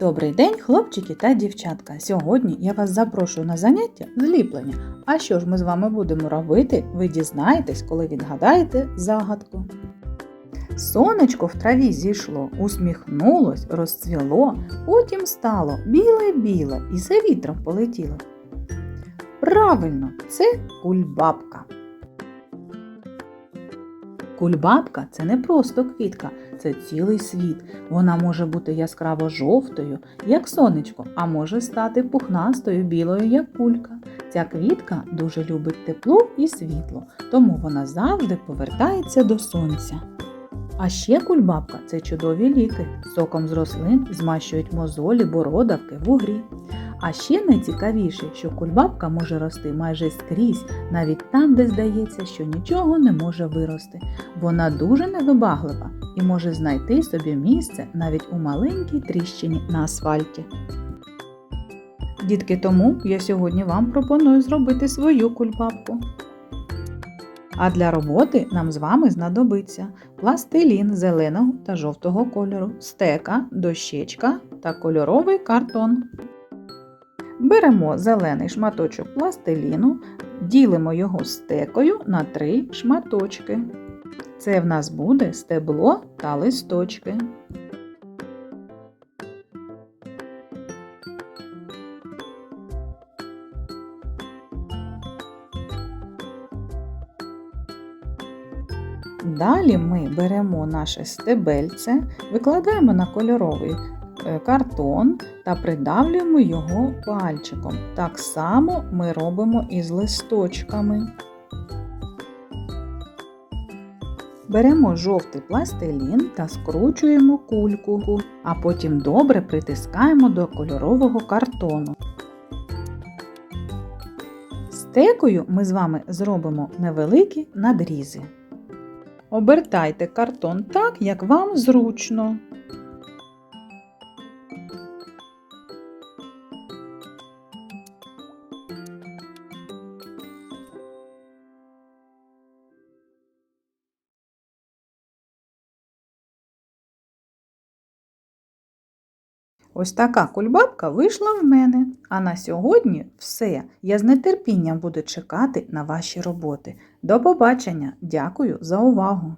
Добрий день, хлопчики та дівчатка. Сьогодні я вас запрошую на заняття зліплення. А що ж ми з вами будемо робити? Ви дізнаєтесь, коли відгадаєте загадку. Сонечко в траві зійшло, усміхнулось, розцвіло, потім стало біле-біле і за вітром полетіло. Правильно, це кульбабка. Кульбабка це не просто квітка, це цілий світ. Вона може бути яскраво жовтою, як сонечко, а може стати пухнастою білою, як кулька. Ця квітка дуже любить тепло і світло, тому вона завжди повертається до сонця. А ще кульбабка це чудові ліки. Соком з рослин змащують мозолі, бородавки, вугрі. А ще найцікавіше, що кульбабка може рости майже скрізь, навіть там, де здається, що нічого не може вирости. Вона дуже невибаглива і може знайти собі місце навіть у маленькій тріщині на асфальті. Дітки, тому я сьогодні вам пропоную зробити свою кульбабку. А для роботи нам з вами знадобиться пластилін зеленого та жовтого кольору, стека, дощечка та кольоровий картон. Беремо зелений шматочок пластиліну, ділимо його стекою на три шматочки. Це в нас буде стебло та листочки. Далі ми беремо наше стебельце, викладаємо на кольоровий картон та придавлюємо його пальчиком. Так само ми робимо і з листочками. Беремо жовтий пластилін та скручуємо кульку, а потім добре притискаємо до кольорового картону. Стекою ми з вами зробимо невеликі надрізи. Обертайте картон так, як вам зручно. Ось така кульбабка вийшла в мене. А на сьогодні все. Я з нетерпінням буду чекати на ваші роботи. До побачення! Дякую за увагу!